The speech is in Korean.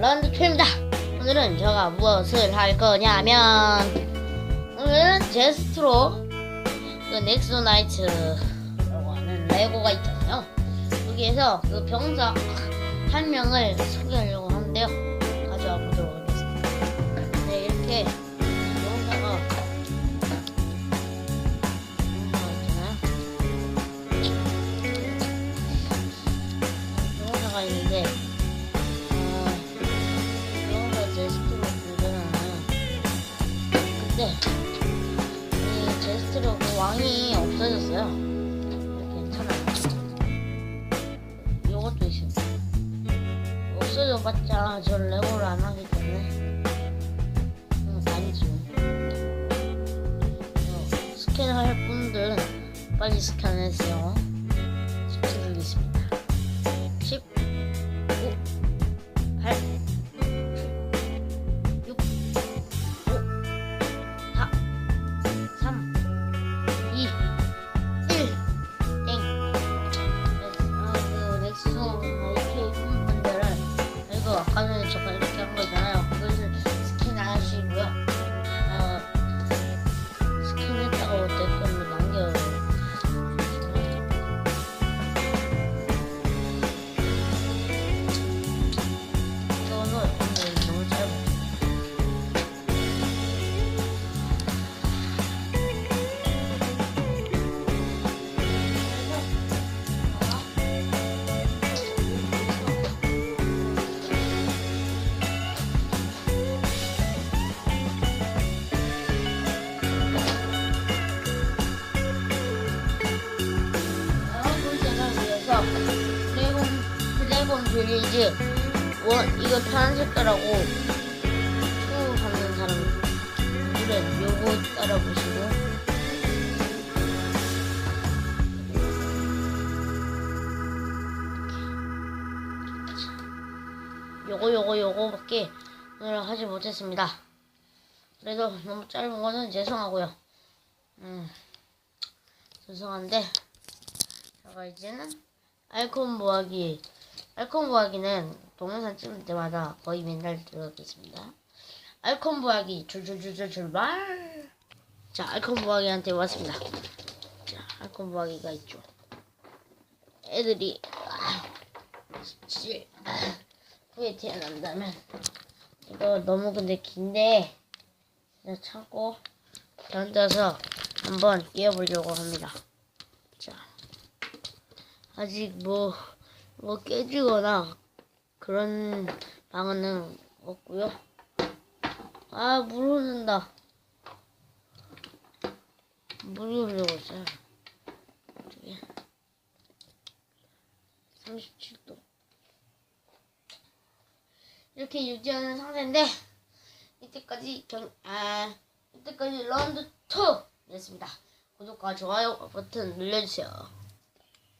런드 투입니다. 오늘은 제가 무엇을 할 거냐면 오늘은 제스트로 그 넥소 나이트라고 하는 레고가 있잖아요. 여기에서 그 병사 한 명을 소개하려고 병사가 있는데 어, 병사 제스트로 부르잖아요. 근데 이 제스트로 그 왕이 없어졌어요. 괜찮아요. 요것도 있습니다. 없어져봤자 저 레고를 안 하기 때문에 음, 아니죠. 어, 스캔할 분들은 빨리 스캔해주세요. 10초 드리겠습니다. 아 드래곤 빌리지 원 이거 파란 색 깔하고 처음 받는 사람 그래 요거 따라 보시고 요거 요거 요거밖에 오늘 하지 못했습니다. 그래도 너무 짧은 거는 죄송하고요. 음 죄송한데 제가 이제는 알콘 모아기 알콘 모아기는 동영상 찍을 때마다 거의 맨날 들어가겠습니다. 알콘 모아기 줄줄줄줄 출발. 자 알콘 모아기한테 왔습니다. 자 알콘 모아기가 있죠. 애들이 아, 17 아, 후에 태어난다면 이거 너무 근데 긴데 그냥 참고 던져서 한번 끼워보려고 합니다. 자. 아직 뭐, 뭐 깨지거나 그런 방은 없고요. 아, 물 흐른다. 물이 흐르고 있어요. 어떻게. 37도. 이렇게 유지하는 상태인데, 이때까지 경, 아, 이때까지 라운드 2 였습니다. 구독과 좋아요 버튼 눌러주세요.